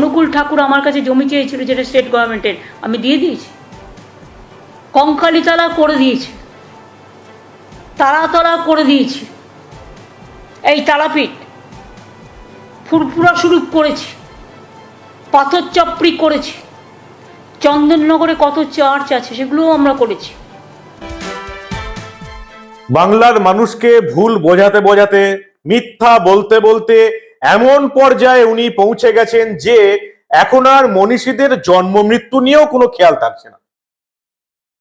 অনুকূল ঠাকুর আমার কাছে জমি চেয়েছিল যেটা স্টেট গভর্নমেন্টের আমি দিয়ে দিয়েছি। কঙ্কালীতলা করে দিয়েছি। তারাতলা করে দিয়েছি। এই তারাপীঠ ফুরফুরা শুরু করেছি। পাথর চপড়ি করেছি। চন্দননগরে কত চার্চ আছে সেগুলোও আমরা করেছি। বাংলার মানুষকে ভুল বোঝাতে বোঝাতে, মিথ্যা বলতে বলতে এমন পর্যায়ে উনি পৌঁছে গেছেন যে এখন আর মনীষীদের জন্ম মৃত্যু নিয়েও কোনো খেয়াল থাকছে না।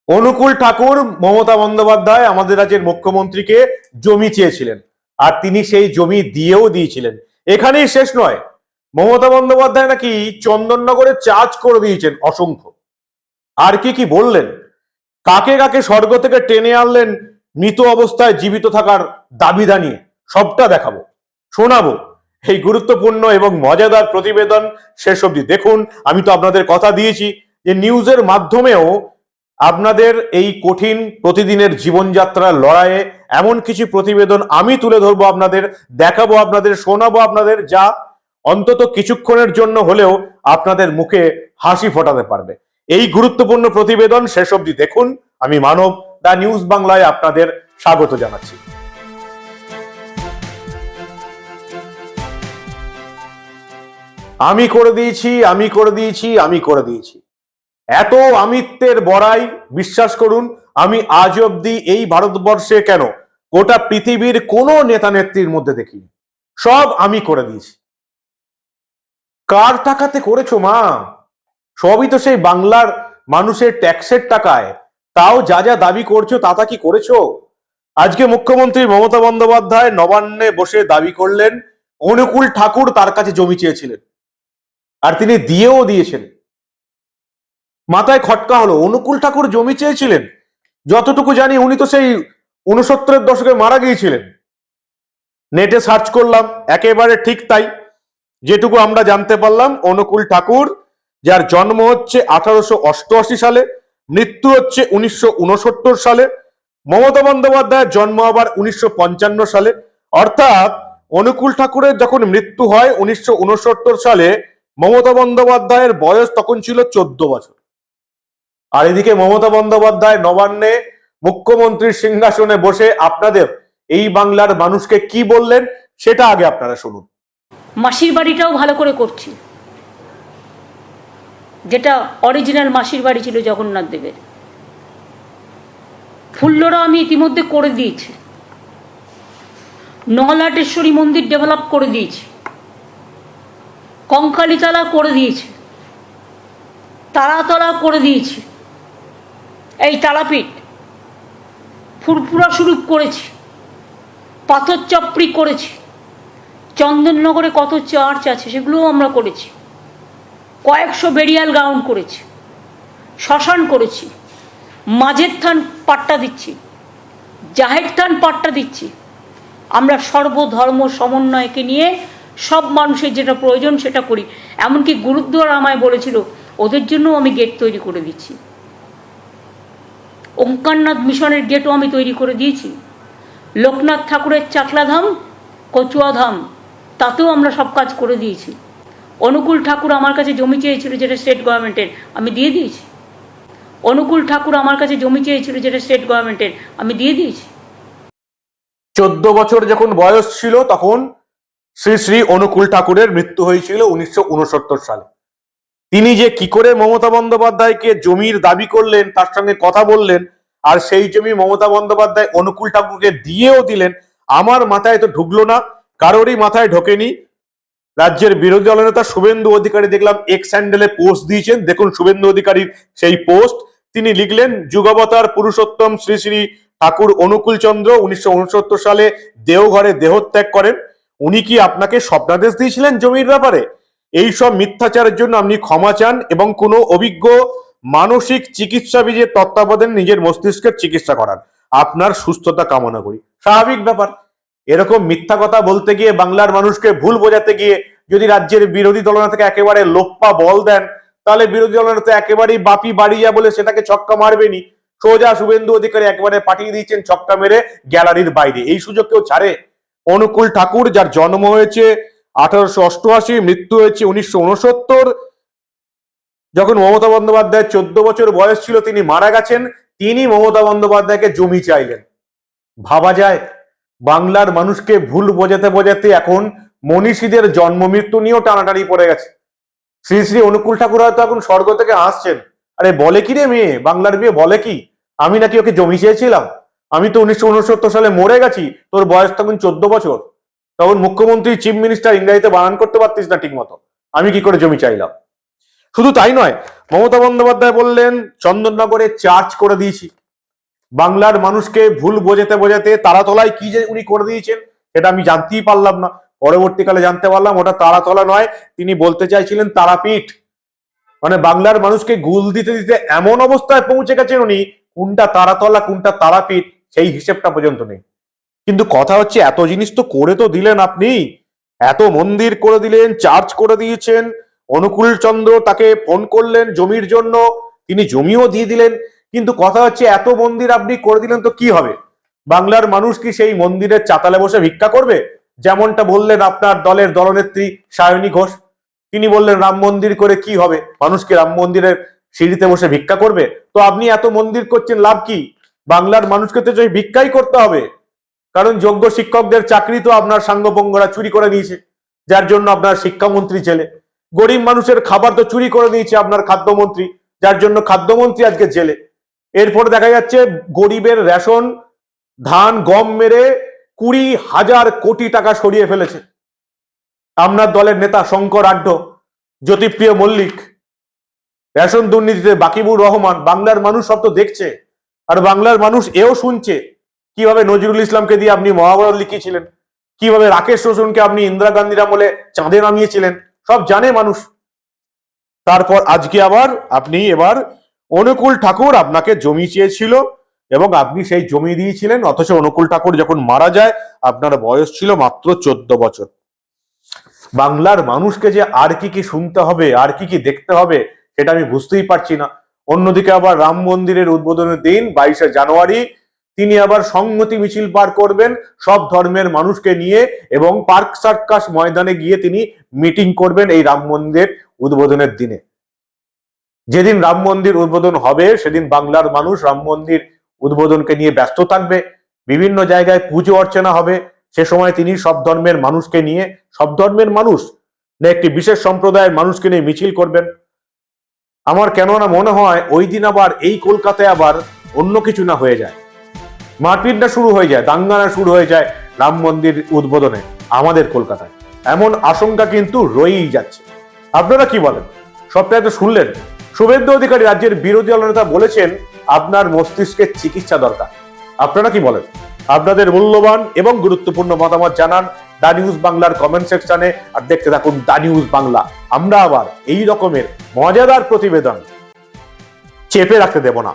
অনুকূল ঠাকুর মমতা বন্দ্যোপাধ্যায় আমাদের রাজ্যের মুখ্যমন্ত্রীকে জমি চেয়েছিলেন আর তিনি সেই জমি দিয়েও দিয়েছিলেন। এখানেই শেষ নয়, মমতা বন্দ্যোপাধ্যায় নাকি চন্দননগরে চার্জ করে দিয়েছেন অসংখ্য। আর কি কি বললেন? কাকে কাকে স্বর্গ থেকে টেনে আনলেন? মৃত অবস্থায় জীবিত থাকার দাবি দানিয়ে সবটা দেখাবো, শোনাবো। এই গুরুত্বপূর্ণ এবং মজাদার প্রতিবেদন শেষ অবধি দেখুন। আমি তো আপনাদের কথা দিয়েছি যে নিউজের মাধ্যমেও আপনাদের এই কঠিন প্রতিদিনের জীবনযাত্রার লড়াইয়ে এমন কিছু প্রতিবেদন আমি তুলে ধরবো আপনাদের, দেখাবো আপনাদের, শোনাবো আপনাদের যা অন্তত কিছুক্ষণের জন্য হলেও আপনাদের মুখে হাসি ফোটাতে পারবে। এই গুরুত্বপূর্ণ প্রতিবেদন শেষ অবধি দেখুন। আমি মানব দা নিউজ বাংলায় আপনাদের স্বাগত জানাচ্ছি। আমি করে দিয়েছি, আমি করে দিয়েছি, আমি করে দিয়েছি। এত আমিত্বের বড়াই, বিশ্বাস করুন, আমি আজ অব্দি এই ভারতবর্ষে কেন গোটা পৃথিবীর কোনো নেতা নেত্রীর মধ্যে দেখিনি। সব আমি করে দিয়েছি। কার টাকাতে করেছ মা? সবই তো সেই বাংলার মানুষের ট্যাক্সের টাকায়। তাও যা যা দাবি করছ, তা তা কি করেছ? আজকে মুখ্যমন্ত্রী মমতা বন্দ্যোপাধ্যায় নবান্নে বসে দাবি করলেন, অনুকূল ঠাকুর তার কাছে জমি চেয়েছিলেন। আর তিনি দিয়েও দিয়েছেন। মাথায় খটকা হলো। অনুকূল ঠাকুর জমি চেয়েছিলেন। যতটুকু জানি উনি তো সেই উনসত্তরের দশকে মারা গিয়েছিলেন। নেটে সার্চ করলাম, একেবারে ঠিক তাই। যেটুকু আমরা জানতে পারলাম, অনুকূল ঠাকুর, যার জন্ম হচ্ছে আঠারোশো অষ্টআশি সালে, মৃত্যু হচ্ছে উনিশশো উনসত্তর সালে, মমতা বন্দ্যোপাধ্যায়ের জন্ম আবার উনিশশো পঞ্চান্ন সালে। অর্থাৎ অনুকূল ঠাকুরের যখন মৃত্যু হয় উনিশশো উনসত্তর সালে মমতা বন্দ্যোপাধ্যায়ের বয়স তখন ছিল চোদ্দ বছর। আর এদিকে মমতা বন্দ্যোপাধ্যায় নবান্নে মুখ্যমন্ত্রীর সিংহাসনে বসে আপনাদের এই বাংলার মানুষকে কি বললেন সেটা আগে আপনারা শুনুন। মাসির বাড়িটাও ভালো করে করছি। যেটা অরিজিনাল মাসির বাড়ি ছিল জগন্নাথ দেবের। ফুল্লরা আমি ইতিমধ্যে করে দিয়েছি। নহলাটেশ্বরী মন্দির ডেভেলপ করে দিয়েছি। কঙ্কালীতলা করে দিয়েছে। তারাতলা করে দিয়েছি। এই তারাপীঠ ফুরফুরা শুরু করেছি পাথর চপড়ি করেছি, চন্দননগরে কত চার্চ আছে সেগুলোও আমরা করেছি। কয়েকশো বেরিয়াল গ্রাউন্ড করেছি, শ্মশান করেছি, মাঝের থান পাট্টা দিচ্ছি, জাহের থান পাট্টা দিচ্ছি। আমরা সর্বধর্ম সমন্বয়কে নিয়ে সব মানুষের যেটা প্রয়োজন সেটা করি। এমনকি গুরুদ্বার আমায় বলেছিল, ওদের জন্যও আমি গেট তৈরি করে দিচ্ছি। ওঙ্কারনাথ মিশনের গেটও আমি তৈরি করে দিয়েছি। লোকনাথ ঠাকুরের চাকলাধাম, কচুয়াধাম, তাতেও আমরা সব কাজ করে দিয়েছি। অনুকূল ঠাকুর আমার কাছে জমি চেয়েছিল যেটা স্টেট গভর্নমেন্টের আমি দিয়ে দিয়েছি। অনুকূল ঠাকুর আমার কাছে জমি চেয়েছিল যেটা স্টেট গভর্নমেন্টের আমি দিয়ে দিয়েছি। চোদ্দ বছর যখন বয়স ছিল তখন শ্রী শ্রী অনুকূল ঠাকুরের মৃত্যু হয়েছিল উনিশশো উনসত্তর সালে। তিনি যে কি করে মমতা বন্দ্যোপাধ্যায়কে জমির দাবি করলেন, তার সঙ্গে কথা বললেন, আর সেই জমি মমতা বন্দ্যোপাধ্যায় অনুকূল ঠাকুরকে দিয়েও দিলেন, আমার মাথায় তো ঢুকলো না, কারোরই মাথায় ঢোকেনি। রাজ্যের বিরোধী দলনেতা শুভেন্দু অধিকারী দেখলাম এক্স স্যান্ডেলে পোস্ট দিয়েছেন। দেখুন শুভেন্দু অধিকারীর সেই পোস্ট। তিনি লিখলেন, যুগাবতার পুরুষোত্তম শ্রী শ্রী ঠাকুর অনুকূল চন্দ্র উনিশশো উনসত্তর সালে দেওঘরে দেহত্যাগ করেন। উনি কি আপনাকে স্বপ্নাদেশ দিয়েছিলেন জমির ব্যাপারে? এই সব মিথ্যাচারের জন্য আপনি ক্ষমা চান এবং কোনো অভিজ্ঞ মানসিক চিকিৎসাবিদের তত্ত্বাবধানে নিজের মস্তিষ্কের চিকিৎসা করান। আপনার সুস্থতা কামনা করি। স্বাভাবিক ব্যাপার। এরকম মিথ্যা কথা বলতে গিয়ে বাংলার মানুষকে ভুল বোঝাতে গিয়ে যদি রাজ্যের বিরোধী দলনেতাকে একেবারে লোপ্পা বল দেন, তাহলে বিরোধী দলনেতা একেবারেই বাপি বাড়িয়া বলে সেটাকে ছক্কা মারবেনি সোজা শুভেন্দু অধিকারী একেবারে পাঠিয়ে দিয়েছেন ছক্কা মেরে গ্যালারির বাইরে। এই সুযোগ কেউ ছাড়ে? অনুকূল ঠাকুর, যার জন্ম হয়েছে আঠারোশো অষ্টআশি, মৃত্যু হয়েছে উনিশশো উনসত্তর যখন মমতা বন্দ্যোপাধ্যায় চোদ্দ বছর বয়স ছিল, তিনি মারা গেছেন, তিনি মমতা বন্দ্যোপাধ্যায়কে জমি চাইলেন। ভাবা যায়, বাংলার মানুষকে ভুল বোঝাতে বোঝাতে এখন মনীষীদের জন্ম মৃত্যু নিয়েও টানাটানি পড়ে গেছে। শ্রী শ্রী অনুকূল ঠাকুর হয়তো এখন স্বর্গ থেকে আসছেন। আরে বলে কি রে মেয়ে? বাংলার মেয়ে বলে কি? আমি নাকি ওকে জমি চেয়েছিলাম। আমি তো উনিশশো উনসত্তর সালে মরে গেছি, তোর বয়স তখন চোদ্দ বছর। তখন মুখ্যমন্ত্রী, চিফ মিনিস্টার ইংরেজিতে বানান করতে পারতিস না ঠিক মতো আমি কি করে জমি চাইলাম? শুধু তাই নয়, মমতা বন্দ্যোপাধ্যায় বললেন, চন্দননগরে চার্জ করে দিয়েছি। বাংলার মানুষকে ভুল বোঝাতে বোঝাতে তারাতলায় কি যে উনি করে দিয়েছেন, সেটা আমি জানতেই পারলাম না। পরবর্তীকালে জানতে পারলাম, ওটা তারাতলা নয়, তিনি বলতে চাইছিলেন তারাপীঠ। মানে বাংলার মানুষকে গুল দিতে দিতে এমন অবস্থায় পৌঁছে গেছেন উনি, কোনটা তারাতলা, কোনটা তারাপীঠ। সেই হিসেবটা পর্যন্ত নেই। কিন্তু কথা হচ্ছে, এত জিনিস তো করে তো দিলেন আপনি। এত মন্দির করে দিলেন চার্চ করে দিয়েছেন। অনুকূল চন্দ্র তাকে ফোন করলেন জমির জন্য, তিনি জমিও দিয়ে দিলেন। কিন্তু কথা হচ্ছে, এত মন্দির আপনি করে দিলেন তো কি হবে? বাংলার মানুষ কি সেই মন্দিরের চাতালে বসে ভিক্ষা করবে? যেমনটা বললেন আপনার দলের দলনেত্রী সায়নী ঘোষ। তিনি বললেন, রাম মন্দির করে কি হবে? মানুষ কি রাম মন্দিরের সিঁড়িতে বসে ভিক্ষা করবে? তো আপনি এত মন্দির করছেন, লাভ কি? বাংলার মানুষকে তো সেই ভিক্ষাই করতে হবে। কারণ যোগ্য শিক্ষকদের চাকরি তো আপনার সাঙ্গপঙ্গরা চুরি করে নিয়েছে, যার জন্য আপনার শিক্ষামন্ত্রী জেলে। গরিব মানুষের খাবার তো চুরি করে নিয়েছে আপনার খাদ্যমন্ত্রী, যার জন্য খাদ্যমন্ত্রী আজকে জেলে। এরপর দেখা যাচ্ছে গরিবের রেশন, ধান, গম মেরে কুড়ি হাজার কোটি টাকা সরিয়ে ফেলেছে। আপনার দলের নেতা শঙ্কর আড্ড, জ্যোতিপ্রিয় মল্লিক, রেশন দুর্নীতিতে বাকিবুর রহমান, বাংলার মানুষ সব তো দেখছে। আর বাংলার মানুষ এও শুনছে কীভাবে নজরুল ইসলামকে দিয়ে আপনি মহাভারত লিখিয়েছিলেন, কীভাবে রাকেশ রোশনকে আপনি ইন্দিরা গান্ধীর আমলে চাঁদে নামিয়েছিলেন, সব জানে মানুষ। তারপর আজকে আবার আপনি এবার অনুকূল ঠাকুর আপনাকে জমি চেয়েছিল এবং আপনি সেই জমি দিয়েছিলেন, অথচ অনুকূল ঠাকুর যখন মারা যায়, আপনার বয়স ছিল মাত্র চোদ্দ বছর। বাংলার মানুষকে যে আর কি কি শুনতে হবে, আর কি কি দেখতে হবে, সেটা আমি বুঝতেই পারছি না। অন্যদিকে আবার রাম মন্দিরের উদ্বোধনের দিন, বাইশে জানুয়ারি। তিনি আবার সংহতি মিছিল পার করবেন সব ধর্মের মানুষকে নিয়ে এবং পার্ক সার্কাস ময়দানে গিয়ে তিনি মিটিং করবেন এই রাম মন্দির উদ্বোধনের দিনে। যেদিন রাম মন্দির উদ্বোধন হবে, সেদিন বাংলার মানুষ রাম মন্দির উদ্বোধনকে নিয়ে ব্যস্ত থাকবে। বিভিন্ন জায়গায় পুজো অর্চনা হবে। সে সময় তিনি সব ধর্মের মানুষকে নিয়ে, সব ধর্মের মানুষ না একটি বিশেষ সম্প্রদায়ের মানুষকে নিয়ে মিছিল করবেন। আমার কেননা মনে হয় ওই দিন আবার এই কলকাতায় আবার অন্য কিছু না হয়ে যায়। মারপিট না শুরু হয়ে যায় দাঙ্গানা শুরু হয়ে যায় রাম মন্দির উদ্বোধনে আমাদের কলকাতায়। এমন আশঙ্কা কিন্তু রয়েই যাচ্ছে। আপনারা কি বলেন? সবটাই তো শুনলেন। শুভেন্দু অধিকারী রাজ্যের বিরোধী দলনেতা বলেছেন, আপনার মস্তিষ্কের চিকিৎসা দরকার। আপনারা কি বলেন? আপনাদের মূল্যবান এবং গুরুত্বপূর্ণ মতামত জানান দা নিউজ বাংলার কমেন্ট সেকশনে আর দেখতে থাকুন দা নিউজ বাংলা। আমরা আবার এই রকমের মজাদার প্রতিবেদন চেপে রাখতে দেব না।